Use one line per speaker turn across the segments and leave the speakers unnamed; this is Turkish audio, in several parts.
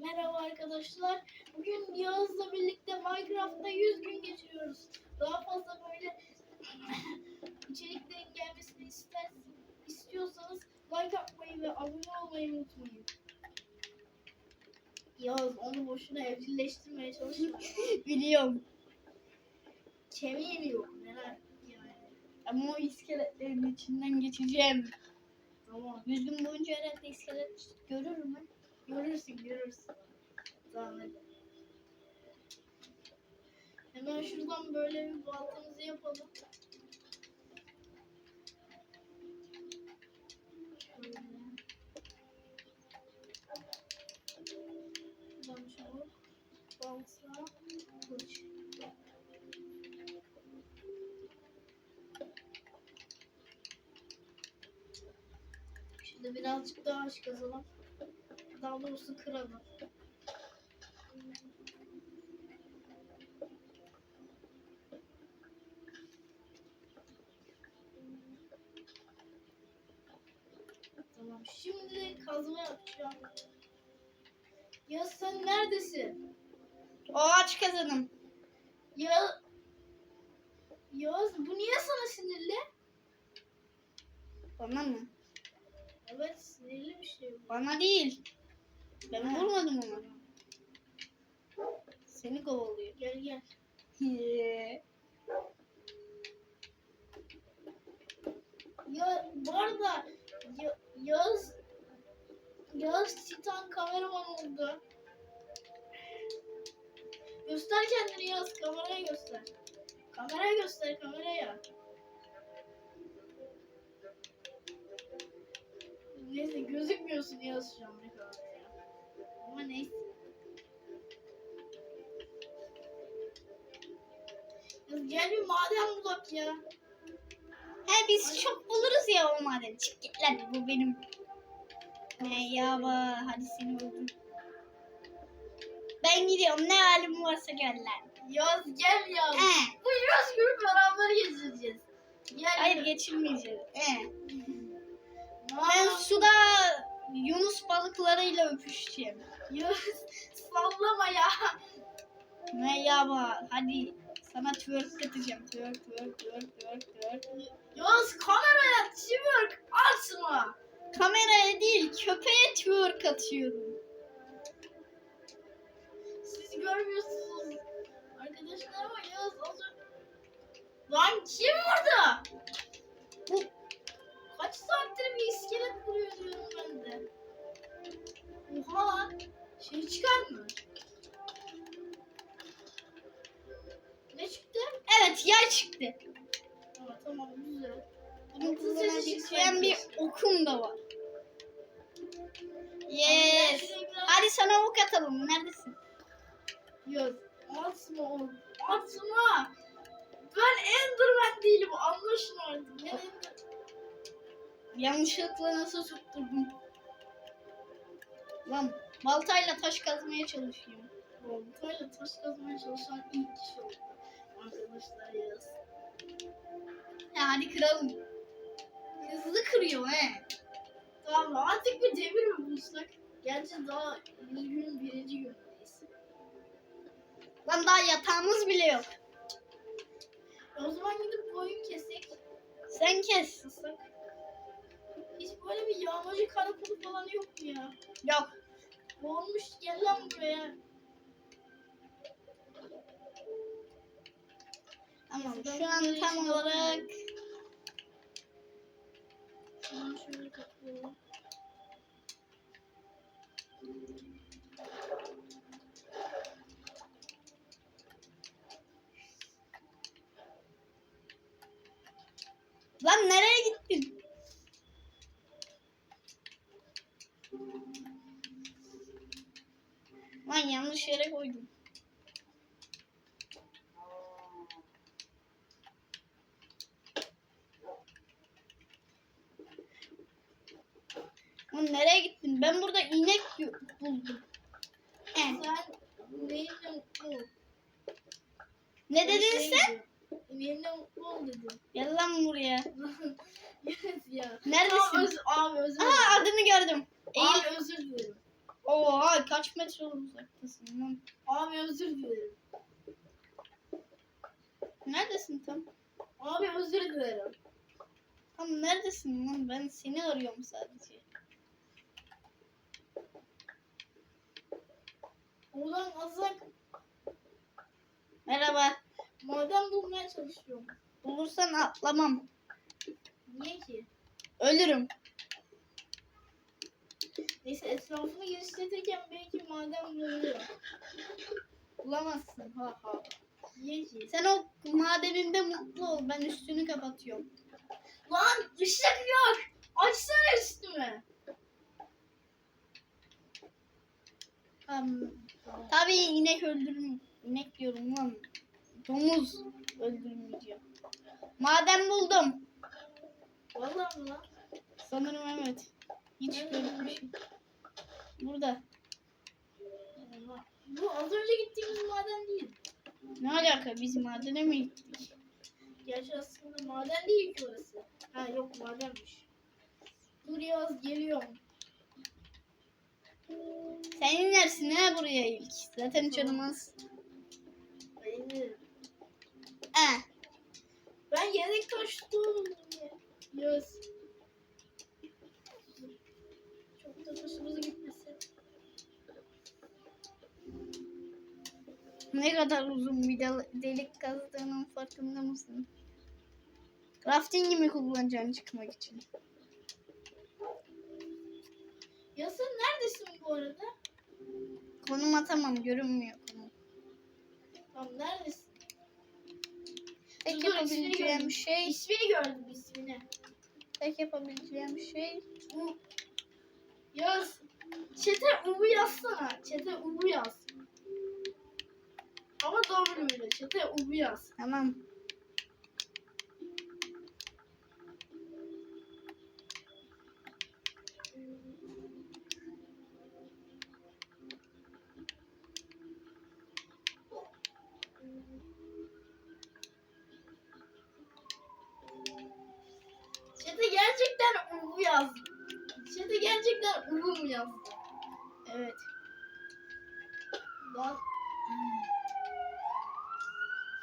Merhaba arkadaşlar. Bugün Yağız'la birlikte Minecraft'ta 100 gün geçiriyoruz. Daha fazla böyle içeriklerin gelmesini ister, istiyorsanız like atmayı ve abone olmayı unutmayın. Yağız onu boşuna evcilleştirmeye çalışma.
Biliyorum.
Kemiğim yok. Neler yani.
Ama o iskeletlerin içinden geçeceğim.
Tamam.
Yüz gün boyunca herhalde iskelet görürüm ben.
Görürsün görürsün. Hadi. Hemen şuradan böyle bir baltamızı yapalım. Şimdi birazcık daha aç kazalım. Daha doğrusu kıralım. Tamam. Şimdi kazma yapacağım. Ya sen neredesin?
O kazanım.
Ya Yağız bu niye sana sinirli?
Bana mı?
Evet sinirli bir şey bu.
Bana değil. Ben vurmadım onu. Seni kovalıyor.
Gel gel. Ya bu arada Ya- Yağız Yağız Titan kameraman oldu. Göster kendini Yağız kameraya göster. Kameraya göster kameraya. Neyse gözükmüyorsun Yağız şu an neyse. Gel bir maden bulak ya.
He biz çok buluruz ya o maden. Çık git lan bu benim. Ne ya ba hadi seni öldüm. Ben gidiyorum ne halim varsa gör lan.
Yaz gel ya.
He.
Bu yaz günü beraber geçireceğiz. Gel.
Hayır geçirmeyeceğiz. He. Ben suda Yunus balıklarıyla öpüşeceğim.
Yaz sallama ya.
Ne ya ba hadi sana twerk atacağım. Twerk twerk twerk twerk twerk.
Yaz kameraya twerk atma.
Kameraya değil köpeğe twerk atıyorum.
Siz görmüyorsunuz. Arkadaşlar ama Yaz az. Lan kim burada?
Bu
Kaç saattir bir iskelet kuruyor diyorum ben de. Oha lan. Şey çıkar mı? Ne çıktı?
evet yay çıktı.
Aa, tamam güzel.
Bunu
Altın
kullanabileceğim bir okum da var. Yes. Hadi sana ok atalım. Neredesin?
Yok. Atma oğlum. Atma. Ben Enderman değilim. Anlaşın artık. Ender...
Yanlışlıkla nasıl tutturdum? Lan baltayla taş kazmaya çalışıyorum.
Baltayla taş kazmaya çalışan ilk kişi oldu. Arkadaşlar yaz.
Ya hadi kıralım. Hızlı kırıyor he.
Tamam artık bir demir mi bulsak? Gerçi daha bir gün birinci gündeyiz.
Lan daha yatağımız bile yok.
E o zaman gidip koyun kesek.
Sen kes.
Hiç böyle bir yağmacı karakolu falan yok mu ya?
Yok.
Olmuş gel lan buraya.
Tamam şu an tam olarak. Lan nereye gittin? Lan yanlış yere koydum. Lan nereye gittin? Ben burada inek buldum. He.
Sen?
Ne dedin
Şey
sen?
Neyle mutlu ol dedim.
Gel lan buraya.
evet ya.
Neredesin?
Öz, abi özür dilerim.
Aa adını gördüm. Eğil.
Abi özür dilerim.
Oha kaç metre uzaktasın lan?
Abi özür dilerim.
Neredesin tam?
Abi özür dilerim.
Tam neredesin lan? Ben seni arıyorum sadece.
Oradan azak
Merhaba.
maden bulmaya çalışıyorum.
Bulursan atlamam.
Niye ki?
Ölürüm.
Neyse etrafını genişletirken belki maden bulabilirim.
Bulamazsın.
Ha ha. Ki?
Sen o madeninde mutlu ol. Ben üstünü kapatıyorum.
Lan ışık yok. Açsana üstümü.
Tamam. Tabii inek öldürüm. İnek diyorum lan. Domuz öldürmeyeceğim. Maden buldum.
Vallahi mı lan?
Sanırım evet. Hiç şey. Burada.
Bu az önce gittiğimiz maden değil.
Ne alaka? Biz madene mi gittik?
Gerçi aslında maden değil ki orası. Ha yok madenmiş. Dur yaz geliyorum.
Sen inersin ha buraya ilk. Zaten canımız.
Beğenirim.
Eh.
Ben yedek taş buldum ya. Yaz. Çok da taşımız gitmesin.
Ne kadar uzun bir del- delik kazdığının farkında mısın? Rafting'i mi kullanacaksın çıkmak için?
Ya sen neredesin bu arada?
Konum atamam görünmüyor konum.
Tamam neredesin?
Tek
Dur, ismini
yapabileceğim
gördüm.
şey,
İsmini gördüm ismini.
tek yapabileceğim şey
U. Yaz. Çete U yazsana. Çete U yaz. Ama doğru böyle. Çete U yaz.
tamam.
Çete gerçekten U yaz. Çete gerçekten U mu yazdı?
Evet.
Lan.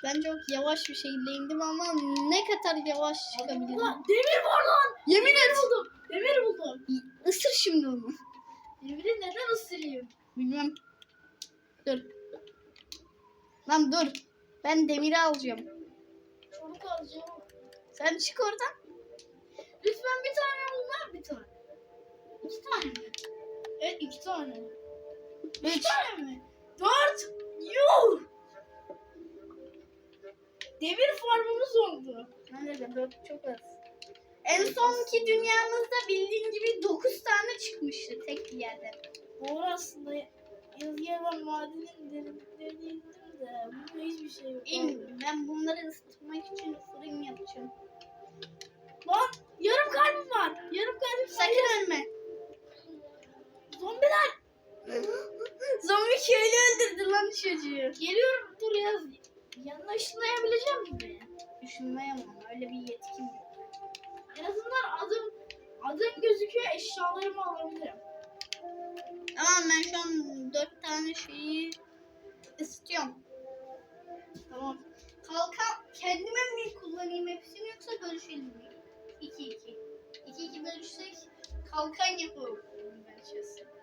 Ben çok yavaş bir şekilde indim ama ne kadar yavaş çıkabilirim.
Lan demir var lan.
Yemin
Demir
et.
buldum. Demir buldum.
Isır şimdi onu.
Demiri neden ısırayım?
Bilmem. Dur. Lan dur. Ben demiri alacağım.
Çabuk alacağım.
Sen çık oradan.
Lütfen bir tane bul lan bir tane. İki tane mi? Evet iki tane. Üç
Üç.
tane mi? Dört. Yuh. Demir farmımız oldu.
Nerede? Dört çok az. En sonki dünyamızda bildiğin gibi 9 tane çıkmıştı tek bir yerden.
Doğru aslında yazıya ben madenin derinliklerine indim de burada hiçbir şey yok.
İn, ben bunları ısıtmak için fırın yapacağım.
Lan yarım kalbim var. Yarım kalbim.
Sakın ölme.
Zombiler.
Zombi köylü öldürdü lan çocuğu.
Geliyorum dur yaz. Yanına ışınlayabileceğim mi?
Düşünmeyemem öyle bir yetkim yok.
En azından adım adım gözüküyor eşyalarımı alabilirim.
Tamam ben şu an 4 tane şeyi ısıtıyorum.
Tamam.
Kalkan kendime mi kullanayım hepsini yoksa bölüşelim mi? 2 2. 2 2 bölüşsek kalkan yapalım ben çözsem.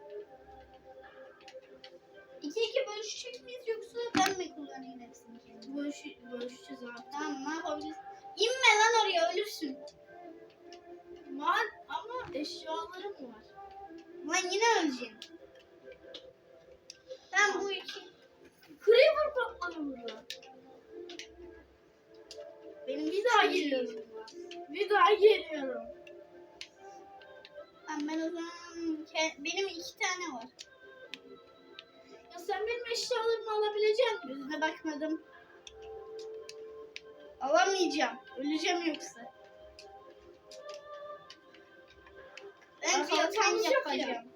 2 2 bölüşecek miyiz yoksa ben mi kullanayım hepsini kendim?
Bölüş, bölüşeceğiz abi.
Tamam ne yapabiliriz? İnme lan oraya ölürsün.
Var ama eşyalarım var.
Lan yine öleceksin. Tamam bu iki.
Creeper patladı burada.
Benim
Bir daha geliyorum. Bir daha geliyorum.
Tamam ben o zaman benim iki tane var.
Sen benim eşyalarımı alabilecek misin?
Gözüne bakmadım. Alamayacağım. Öleceğim yoksa. Ben
ya.
yapacağım.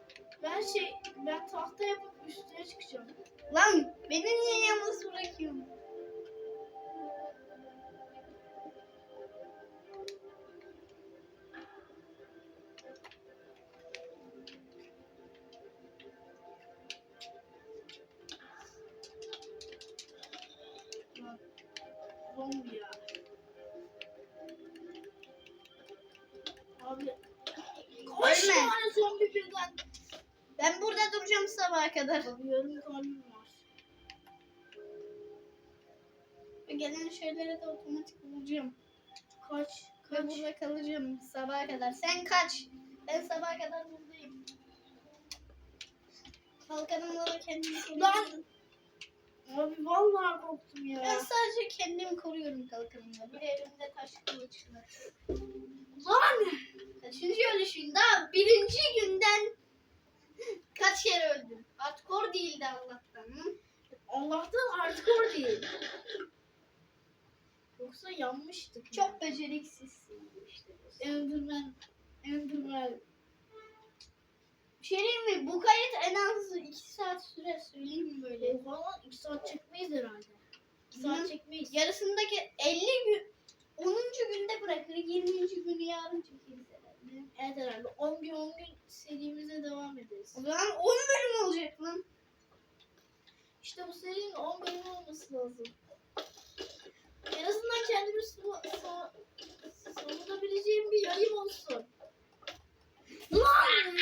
Ben şey, ben tahta yapıp üstüne çıkacağım.
Lan beni niye yalnız bırakıyorsun?
Tabii yarım kalbim var.
Ve gelen şeylere de otomatik bulacağım.
Kaç?
Ve
Kaç?
burada kalacağım sabaha kadar. Sen kaç. Ben sabaha kadar buradayım. Kalkanımla da kendimi koruyorum.
Abi vallahi korktum ya.
Ben sadece kendimi koruyorum kalkanımla. Bir elimde taş kılıç var.
Lan!
Kaçıncı ölüşün? Daha birinci günden kaç kere öldüm. Hardcore değildi Allah'tan. Hı?
Allah'tan hardcore değil. Yoksa yanmıştık.
Çok beceriksizsin işte.
Enderman. Enderman.
Bir şey diyeyim mi? Bu kayıt en az 2 saat sürer söyleyeyim mi böyle?
Falan 2 saat çekmeyiz herhalde. 2
Hı.
saat çekmeyiz.
Yarısındaki 50 gün 10. günde bırakır 20. günü yarın çekeriz.
Evet herhalde 10 gün 10 gün serimize devam ederiz.
O zaman 10 bölüm olacak lan.
İşte bu serinin 10 bölüm olması lazım. En azından kendimi savunabileceğim bir yayım olsun. Lan!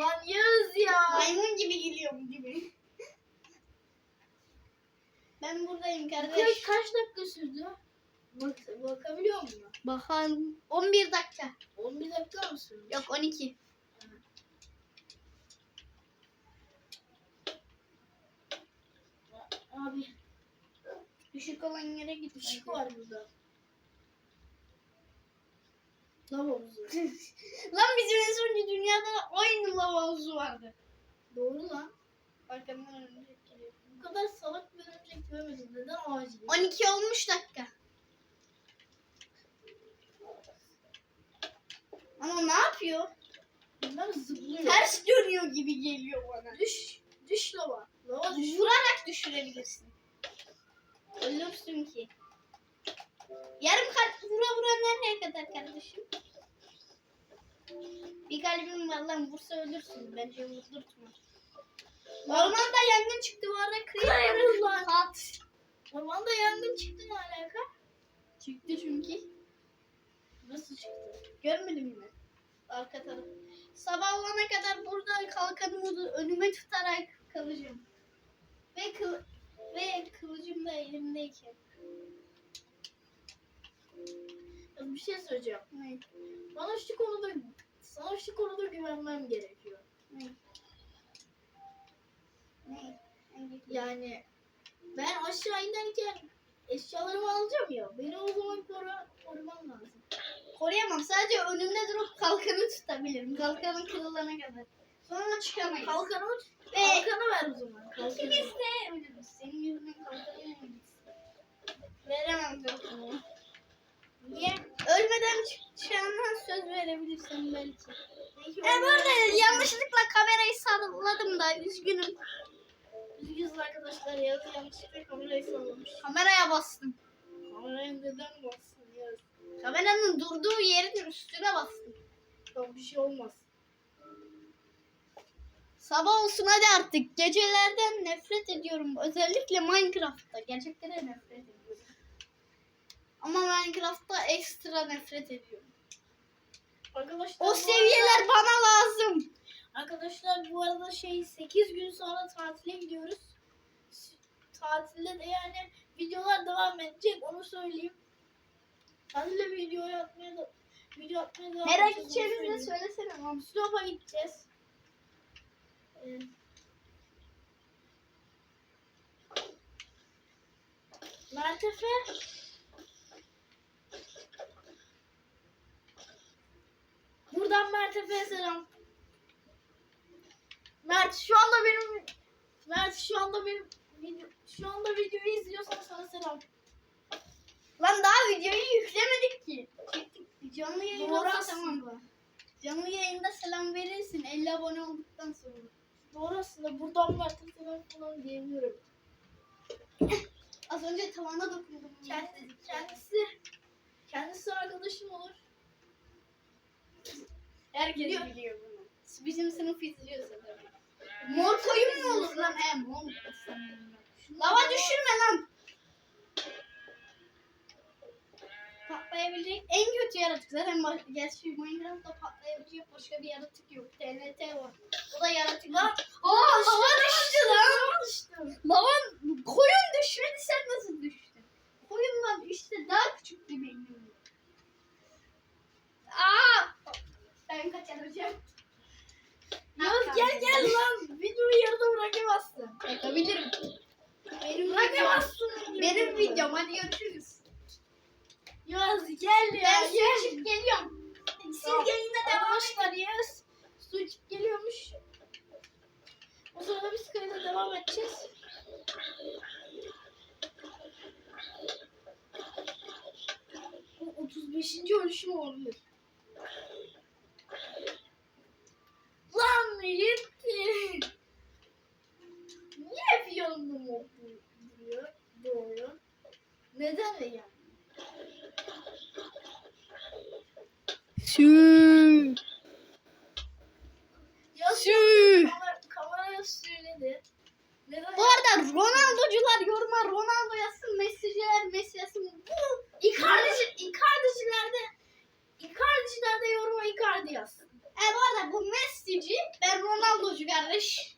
Lan Yağız ya.
Maymun gibi geliyorum gibi. Ben buradayım
Kaç,
kardeş.
kaç dakika sürdü? Bak, bakabiliyor musun?
Bakalım 11 dakika.
11 dakika mı sürdü?
Yok 12.
Abi
Düşük olan yere git.
ışık var burada. Lav havuzu.
Lan bizim en sonuncu dünyada aynı lava havuzu vardı.
Doğru lan.
Arkamdan örümcek geliyor.
Bu kadar salak bir örümcek görmedim. Neden acil?
12 olmuş dakika. Ama ne yapıyor?
Bunlar zıplıyor.
Ters dönüyor gibi geliyor bana.
Düş. Düş lava. Lava düş.
Vurarak düşürebilirsin. Ölürsün ki. Yarım kalp vura vura nereye kadar kardeşim? Bir kalbim var lan vursa ölürsün. Bence vurdurtma. Ormanda yangın çıktı bu arada.
Kıyamız lan. Ormanda yangın çıktı ne alaka?
Çıktı çünkü.
Nasıl çıktı?
Görmedin mi? Arka taraf. Sabah olana kadar burada kalkanımı önüme tutarak kalacağım. Ve kıl ve kılıcım da elimdeyken.
Bir şey söyleyeceğim.
Ne?
Bana şu konuda sana şu konuda güvenmem gerekiyor.
Ne? Ne?
Yani ben aşağı inerken eşyalarımı alacağım ya. Beni o zaman koru, koruman lazım.
Koruyamam. Sadece önümde durup kalkanı tutabilirim. Kalkanın kırılana kadar. Sonra çıkamayız.
Kalkanı uç.
Ve
Kalkanı ver o zaman. Kalkanı.
ikimiz de ölürüz. Senin yüzünden kalkanı yemeyiz. Veremem kalkanı.
Niye?
Ölmeden çıkacağından söz verebilirsin
belki.
E bu arada yanlışlıkla kamerayı salladım da üzgünüm.
Üzgünüz arkadaşlar ya. Yanlışlıkla kamerayı sallamış.
Kameraya bastım.
Kameraya neden bassın ya?
Kameranın durduğu yerin üstüne bastım.
Tamam bir şey olmaz.
Sabah olsun hadi artık. Gecelerden nefret ediyorum. Özellikle Minecraft'ta. Gerçekten nefret ediyorum. Ama Minecraft'ta ekstra nefret ediyorum.
Arkadaşlar
O seviyeler bana lazım.
Arkadaşlar bu arada şey 8 gün sonra tatile gidiyoruz. Tatilde de yani videolar devam edecek onu söyleyeyim. Tatilde video atmaya da video atmaya edeceğiz, onu
edeceğinizi de söylesene.
Sinop'a gideceğiz. Mertefe Buradan Mertefe'ye selam. Mert şu anda benim Mert şu anda benim video, şu anda videoyu izliyorsan sana selam.
Lan daha videoyu yüklemedik ki. Çektik. Canlı yayın
Doğru
olsa
aslında.
tamam. Canlı yayında selam verirsin 50 abone olduktan sonra.
Doğru aslında buradan Mert'e selam falan diyebiliyorum.
Az önce tavana dokundum.
Kendisi, kendisi, kendisi arkadaşım olur.
Herkes
Biliyor.
biliyor bunu. Bizim sınıf izliyorsa tabii. Mor koyun mu olur lan? He mor. Lava düşürme lan. Patlayabilecek en kötü yaratık. Zaten baş, gerçi Minecraft'ta patlayabilecek başka bir yaratık yok. TNT var. O da yaratık. Lan Aa lava düştü lan.
düştüm.
Lavan koyun düşmedi sen nasıl düştün? Koyunlar işte daha küçük gibi benim. Aa! Ben kaçıracağım.
Yaz gel gel lan. Videoyu yarıda bırakamazsın.
Yapabilirim. Benim.
Bırakamazsın.
Benim videom. Hadi görüşürüz.
Yaz gel ya.
Ben su içip geliyorum.
Siz
Tamam.
yayına devam Arkadaşlar Yaz su içip geliyormuş. O sırada biz kayda devam edeceğiz. Bu 35. ölüşüm olabilir. Lan yetti. Niye hep yanımda mı duruyor? Doğuyor. Neden yani?
Su.
kamera, kameraya söyledi.
Bu arada Ronaldocular yoruma Ronaldo yazsın, Messi'ciler Messi yazsın. Bu
Icardici, Icardi'cilerde Icardi'cilerde yoruma Icardi yazsın.
E bu arada bu Messi'ci, ben Ronaldocu kardeş.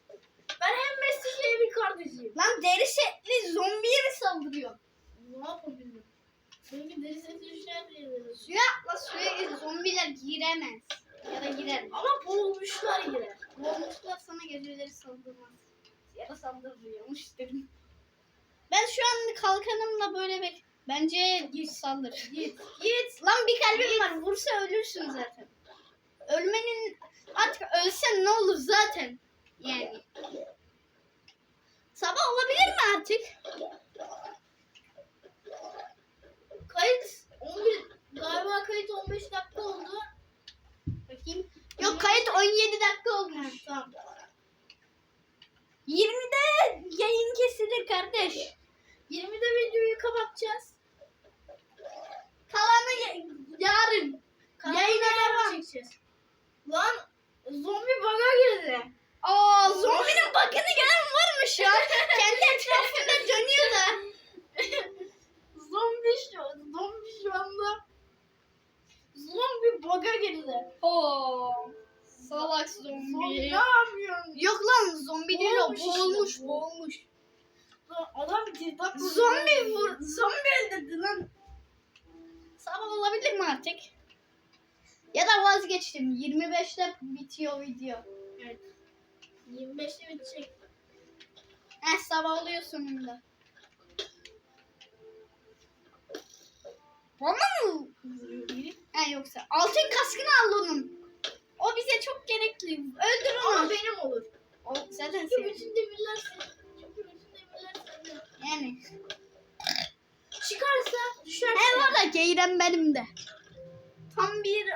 Ben hem Messi'ci hem Icardi'ciyim.
Lan deri setli zombiye mi saldırıyor?
Ne yapabilirim? Çünkü deri seti düşer diye deriz.
Suya atla suya gir, zombiler giremez. Ya da girer.
Ama boğulmuşlar girer.
Boğulmuşlar sana geceleri saldırmaz. Ya da saldırıyormuş dedim. Ben şu an kalkanımla böyle bek... Bence git saldır.
Git. Git.
Lan bir kalbim var. Vursa ölürsün zaten. Ölmenin artık ölsen ne olur zaten. Yani. Sabah olabilir mi artık?
Kayıt 11 galiba kayıt 15 dakika oldu.
Bakayım. Yok kayıt 17 dakika olmuş.
Tamam.
20'de yayın kesilir kardeş.
20'de videoyu kapatacağız.
Kalanı ya- yarın. Yayına devam.
çekeceğiz. Lan zombi bug'a girdi.
Aa zombinin bakını gören var mı şu an? Kendi etrafında dönüyor da.
zombi şu, zombi şu anda zombi bug'a girdi.
Oo. Salak
Zombi
zombi.
ne yapıyorsun?
Yok lan zombi değil o.
Boğulmuş işte,
Boğulmuş
bu.
boğulmuş.
Lan Adam girdap
Zombi vur. Zombi öldürdü lan. Sabah olabilir mi artık? Ya da vazgeçtim. 25'te bitiyor video.
Evet. 25'te bitecek.
Heh sabah oluyor sonunda. Bana mı vuruyor biri? Yoksa. Altın kaskını al onun. O bize çok gerekli. Öldür onu.
Ama benim olur.
O zaten
Çünkü
senin.
bütün demirler senin. Çünkü bütün demirler senin.
Yani.
Çıkarsa düşersin.
He var da geyren benim de. Tam bir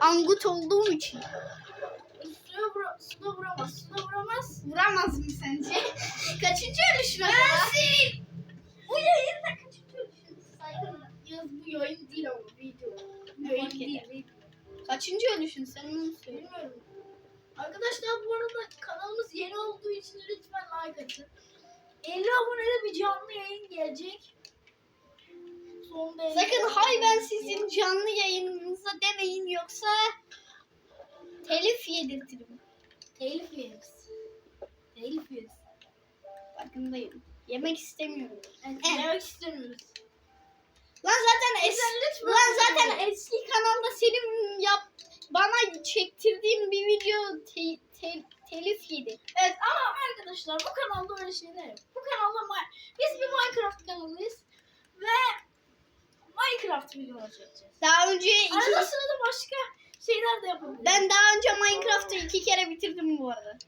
angut olduğum için.
Suda vuramaz. Suda vuramaz.
Vuramaz mı sence? kaçıncı ölüşün acaba? Bu yayında kaçıncı ölüşün? Saygın.
Yaz bu yayın değil ama video. Yayın değil. video.
Kaçıncı ölüşün sen onu söyle.
Bilmiyorum. Arkadaşlar bu arada kanalımız yeni olduğu için lütfen like atın. 50 abonede bir canlı yayın gelecek. Sonunda 50
Sakın hay ben sizin canlı yayınınıza demeyin yoksa telif yedirtirim.
Telif yeriz. Telif yeriz.
Farkındayım. Yemek istemiyorum.
Yani
Evet.
yemek istemiyoruz.
Lan zaten es
lütfen
Lan zaten eski kanalda senin yap bana çektirdiğin bir video te- te- telif yedi.
Evet ama arkadaşlar bu kanalda öyle şeyler yok. Bu kanalda biz bir Minecraft kanalıyız ve Minecraft videoları çekeceğiz.
Daha önce iki,
Arada sırada başka şeyler de yapabiliriz.
ben daha önce Minecraft'ı iki kere bitirdim bu arada.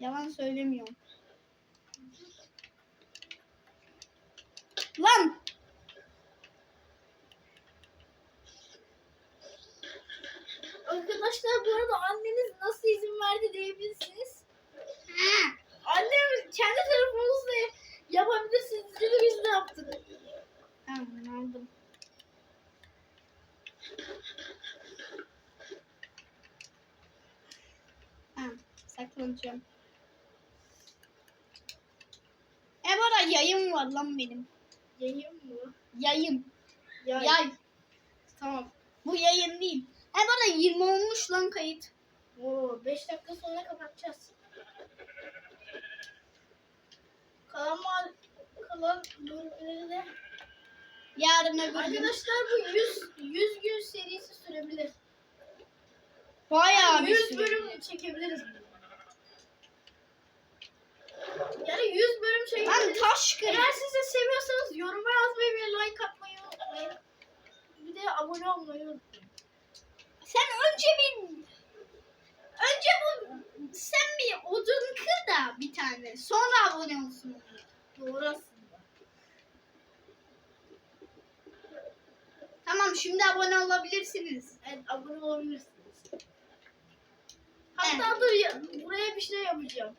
Yalan söylemiyorum. Lan
Arkadaşlar bu arada anneniz nasıl izin verdi diyebilirsiniz.
ha,
Annem kendi telefonunuzla yapabilirsiniz dedi biz de yaptık.
tamam ben aldım. Ha, saklanacağım. E bu arada yayın var lan benim.
Yayın mı?
Yayın.
Yay.
Yay. Tamam. Bu yayın değil. He bana 20 olmuş lan kayıt.
Oo 5 dakika sonra kapatacağız. Kalan mal kalan bölümleri
Yarın öbür.
Arkadaşlar bu 100 100 gün serisi sürebilir.
Bayağı bir
100
süre.
bölüm çekebiliriz. Yani 100 bölüm
Lan
çekebiliriz.
Taş kır.
Eğer siz de seviyorsanız yoruma yazmayı ve like atmayı unutmayın. Bir de abone olmayı unutmayın.
Sen önce bir önce bu sen bir odun kır da bir tane. Sonra abone olsun.
Doğru aslında.
Tamam şimdi abone olabilirsiniz.
Evet abone olabilirsiniz. Hatta dur ya, buraya bir şey yapacağım.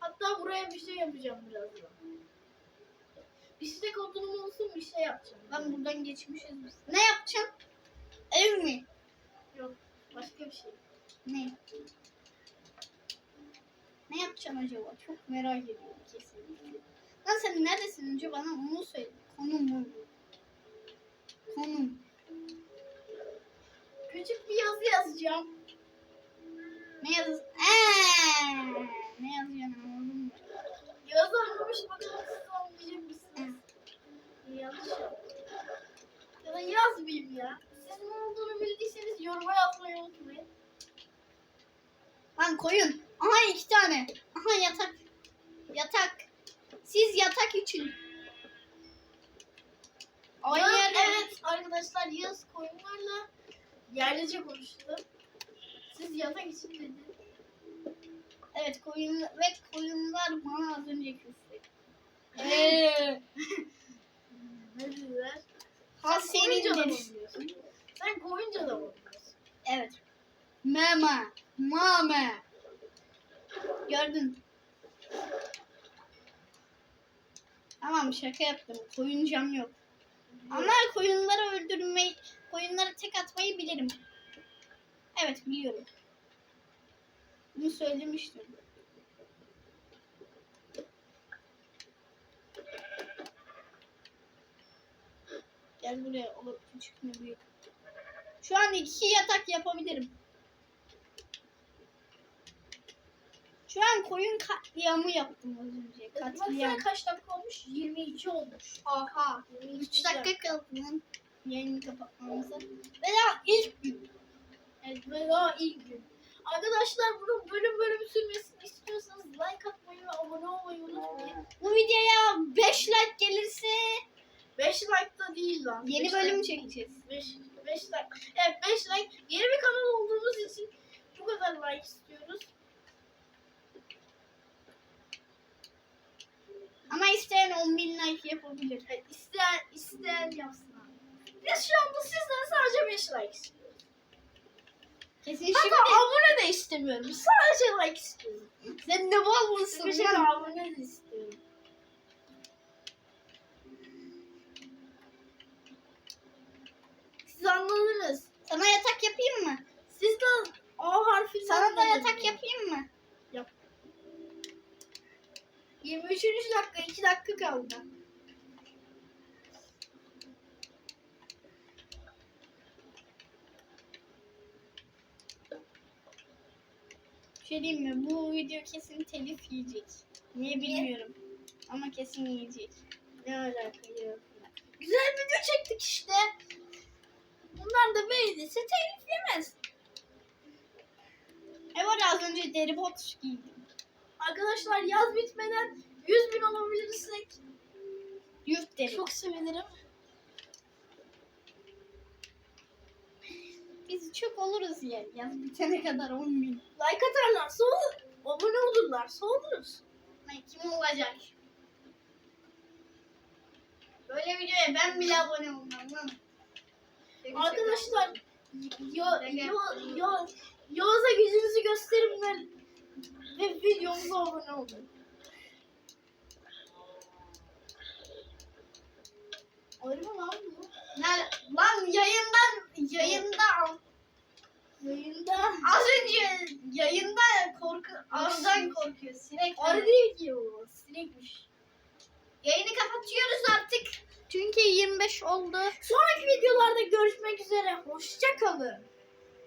Hatta buraya bir şey yapacağım birazdan. Bisiklet odunum olsun bir şey yapacağım.
Lan buradan geçmişiz. Ne yapacaksın? Ev mi?
Yok başka bir şey.
Ne? Ne yapacaksın acaba? Çok merak ediyorum kesinlikle. Lan sen neredesin önce bana onu söyle. Konum mu? Konum.
Küçük bir yazı yazacağım.
Ne yaz? Eee, ne yazacaksın anladın mı?
Yazı anlamış bakalım siz anlayacak mısınız? Yanlış. Ya da yazmayayım ya. Siz ne olduğunu bildiyseniz yoruma yazmayı unutmayın.
Lan koyun. Aha iki tane. Aha yatak. Yatak. Siz yatak için. Aynı yerde.
Evet arkadaşlar Yağız koyunlarla yerlice konuştu. Siz yatak için dedi.
Evet koyun ve koyunlar bana az önce küfür. Eee.
Ne dediler?
Ha senin
biliyorsun? Sen koyunca da mı?
Evet. Mama. Mama. Gördün. Tamam şaka yaptım. Koyuncam yok. Ama koyunları öldürmeyi, koyunları tek atmayı bilirim. Evet biliyorum. Bunu söylemiştim. Gel buraya o küçük mü büyük. Şu an iki yatak yapabilirim. Şu an koyun katliamı yaptım az önce.
Baksana
Katliam.
kaç dakika olmuş? 22 olmuş.
Aha.
22
3 dakika kaldı. Yayını kapatmamıza. Ve daha ilk gün.
Evet ve daha ilk gün. Arkadaşlar bunun bölüm bölüm sürmesini istiyorsanız like atmayı ve abone olmayı unutmayın.
Bu videoya 5 like gelirse
5 like da değil lan.
yeni
Beş
bölüm
like-
çekeceğiz.
5 5 like. Evet 5 like. Yeni bir kanal olduğumuz için bu kadar like istiyoruz.
Ama isteyen 10 bin like yapabilir.
Evet, isteyen isteyen yapsın abi. Biz şu anda sizden sadece 5 like istiyoruz.
Kesin
Hatta
şimdi
abone de istemiyorum. Sadece like istiyorum.
sen ne
Sıkıcı
lan?
abone de istiyorum. Siz anladınız.
Sana yatak yapayım mı?
Siz de A harfinden
Sana da yatak yapayım mı?
23. dakika 2 dakika kaldı.
Diyeyim mi? Bu video kesin telif yiyecek. Niye bilmiyorum. Ama kesin yiyecek.
Ne alaka ya? Güzel video çektik işte. Bunlar da beğenirse telif yemez.
E var ya, az önce deri bot giydim.
Arkadaşlar yaz bitmeden 100 bin olabilirsek
Yurt deri.
çok sevinirim.
Biz çok oluruz ya. Yaz bitene kadar 10 bin.
Like atarlarsa olur. Abone olurlarsa oluruz.
Ay, kim olacak? Böyle videoya ben bile abone olmam lan.
Arkadaşlar yo, yo, yo, Yağız'a gücünüzü gösterin ve, ve videomuza abone olun. Ayrı mı lan bu?
Nerede? Lan yayından yayında
Yayında.
az önce yayında korku arıdan korkuyor. Sinek.
Arı değil ki o. Sinekmiş.
Yayını kapatıyoruz artık. 25 oldu.
Sonraki videolarda görüşmek üzere. Hoşça kalın.